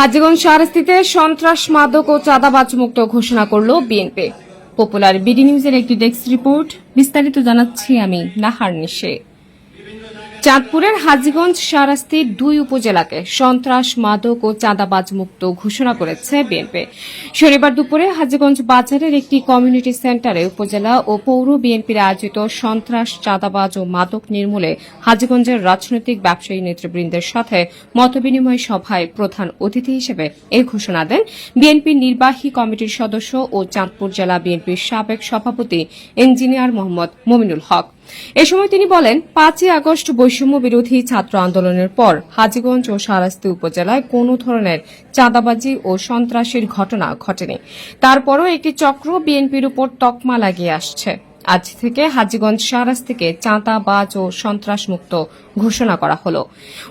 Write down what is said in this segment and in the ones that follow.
হাজিগঞ্জ শাহরাস্তিতে সন্ত্রাস, মাদক ও চাঁদাবাজ মুক্ত ঘোষণা করল বিএনপি। পপুলার বিডি নিউজের একটি ডেস্ক রিপোর্ট, বিস্তারিত জানাচ্ছি আমি নাহার নিশে। চাঁদপুরের হাজীগঞ্জ শাহরাস্তির দুই উপজেলাকে সন্ত্রাস, মাদক ও চাঁদাবাজ মুক্ত ঘোষণা করেছে বিএনপি। শনিবার দুপুরে হাজীগঞ্জ বাজারের একটি কমিউনিটি সেন্টারে উপজেলা ও পৌর বিএনপির আয়োজিত সন্ত্রাস, চাঁদাবাজ ও মাদক নির্মূলে হাজীগঞ্জের রাজনৈতিক ব্যবসায়ী নেতৃবৃন্দের সাথে মতবিনিময় সভায় প্রধান অতিথি হিসেবে এই ঘোষণা দেন। বিএনপির নির্বাহী কমিটির সদস্য ও চাঁদপুর জেলা বিএনপির সাবেক সভাপতি ইঞ্জিনিয়ার মোহাম্মদ মমিনুল হক। এ সময় তিনি বলেন, পাঁচই আগস্ট বৈষম্য বিরোধী ছাত্র আন্দোলনের পর হাজীগঞ্জ ও সারাস্তি উপজেলায় কোনো ধরনের চাঁদাবাজি ও সন্ত্রাসীর ঘটনা ঘটেনি। তারপরও একটি চক্র বিএনপির উপর তকমা লাগিয়ে আসছে। আজ থেকে হাজীগঞ্জ শাহরাজ থেকে চাঁদাবাজ ও সন্ত্রাস মুক্ত ঘোষণা করা হলো।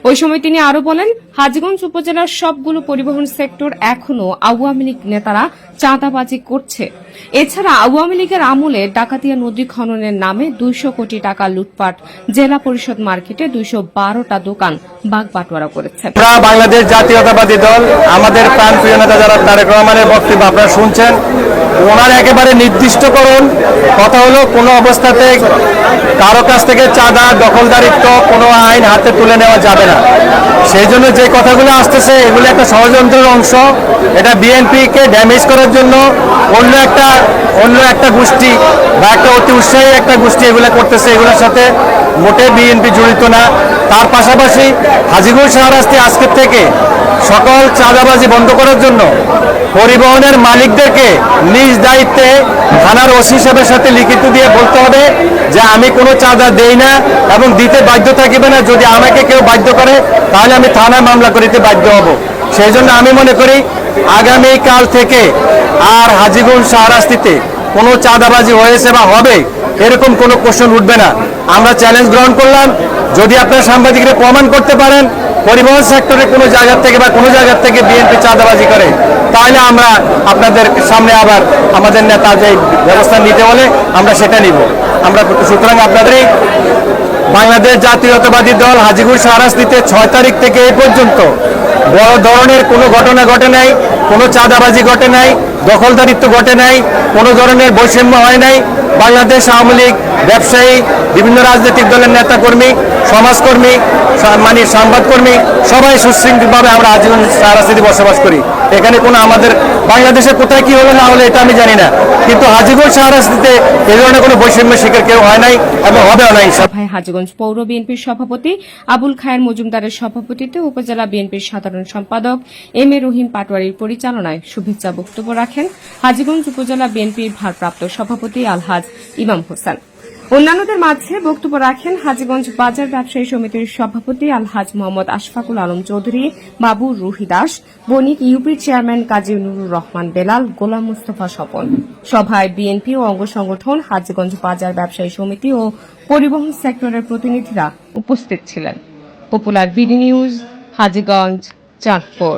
ওই সময় তিনি আরও বলেন, হাজীগঞ্জ উপজেলার সবগুলো পরিবহন সেক্টর এখনও আওয়ামী লীগ নেতারা চাঁদাবাজি করছে। এছাড়া আওয়ামী লীগের আমলে ডাকাতিয়া নদী খননের নামে দুইশো কোটি টাকা লুটপাট, জেলা পরিষদ মার্কেটে দুইশো বারোটা দোকান বাগবাটোয়ারা করেছে। বাংলাদেশ জাতীয়তাবাদী দল, আমাদের প্রাণ প্রিয় নেতা যারা তারেক রহমানের বক্তব্য আপনারা শুনছেন, ওনার একেবারে নির্দিষ্টকরণ, কথা হলো কোনো অবস্থাতে কারও কাছ থেকে চাঁদা, দখলদারিত্ব কোনো আইন হাতে তুলে নেওয়া যাবে না। সেই জন্য যে কথাগুলো আসতেছে, এগুলো একটা ষড়যন্ত্রের অংশ। এটা বিএনপিকে ড্যামেজ করার জন্য অন্য একটা অন্য একটা গোষ্ঠী বা একটা অতি উৎসাহী একটা গোষ্ঠী এগুলো করতেছে। এগুলোর সাথে মোটে বিএনপি জড়িত না। তার পাশাপাশি হাজিগুল শাহরাস্তি আজকের থেকে সকল চাঁদাবাজি বন্ধ করার জন্য পরিবহনের মালিকদেরকে নিজ দায়িত্বে থানার ওসি সাহেবের সাথে লিখিত দিয়ে বলতে হবে যে আমি কোনো চাঁদা দেই না এবং দিতে বাধ্য থাকিবে না। যদি আমাকে কেউ বাধ্য করে, তাহলে আমি থানায় মামলা করিতে বাধ্য হব। সেই জন্য আমি মনে করি আগামী কাল থেকে আর হাজিগঞ্জ শাহরাস্তিতে কোনো চাঁদাবাজি হয়েছে বা হবে, এরকম কোনো কোশ্চেন উঠবে না। আমরা চ্যালেঞ্জ গ্রহণ করলাম। যদি আপনার সাংবাদিকরা প্রমাণ করতে পারেন পরিবহন সেক্টরে কোনো জায়গা থেকে বা কোনো জায়গা থেকে বিএনপি চাঁদাবাজি করে, তাহলে আমরা আপনাদের সামনে আবার আমাদের নেতা যে ব্যবস্থা নিতে বলে, আমরা সেটা নিব। আমরা সুতরাং আপনাদেরই বাংলাদেশ জাতীয়তাবাদী দল হাজিগুর শাহরাস্তিতে ছয় তারিখ থেকে এই পর্যন্ত বড় ধরনের কোনো ঘটনা ঘটে নাই, কোনো চাঁদাবাজি ঘটে নাই, দখলদারিত্ব ঘটে নাই, কোনো ধরনের বৈষম্য হয় নাই। বাংলাদেশ আওয়ামী লীগ, ব্যবসায়ী, বিভিন্ন রাজনৈতিক দলের নেতাকর্মী, সমাজকর্মী মানে সংবাদকর্মী সবাই সুশৃঙ্খলভাবে আমরা আজীবন শাহরাস্তিতে বসবাস করি। এখানে কোনো আমাদের বাংলাদেশে কোথায় কি হলো না হলো এটা আমি জানি না কিন্তু হাজিগঞ্জ শাহরাস্তিতে এ ধরনের কোনো বৈষম্য শিকার কেউ হয় নাই এবং হবেও না। সভায় হাজীগঞ্জ পৌর বিএনপির সভাপতি আবুল খায়ের মজুমদারের সভাপতিত্বে উপজেলা বিএনপির সাধারণ সম্পাদক এম এ রহিম পাটোয়ারির পরিচালনায় শুভেচ্ছা বক্তব্য রাখেন হাজীগঞ্জ উপজেলা বিএনপির ভারপ্রাপ্ত সভাপতি আলহাজ ইমাম হোসেন অন্যান্যদের মাঝে বক্তব্য রাখেন হাজীগঞ্জ বাজার ব্যবসায়ী সমিতির সভাপতি আলহাজ মোহাম্মদ আশফাকুল আলম চৌধুরী, বাবু রুহি দাস, বণিক ইউপির চেয়ারম্যান কাজী নুরুর রহমান বেলাল, গোলাম মুস্তফা স্বপন। সভায় বিএনপি ও অঙ্গ সংগঠন, হাজীগঞ্জ বাজার ব্যবসায়ী সমিতি ও পরিবহন সেক্টরের প্রতিনিধিরা উপস্থিত ছিলেন। Popular BD news, Hajiganj, Chandpur.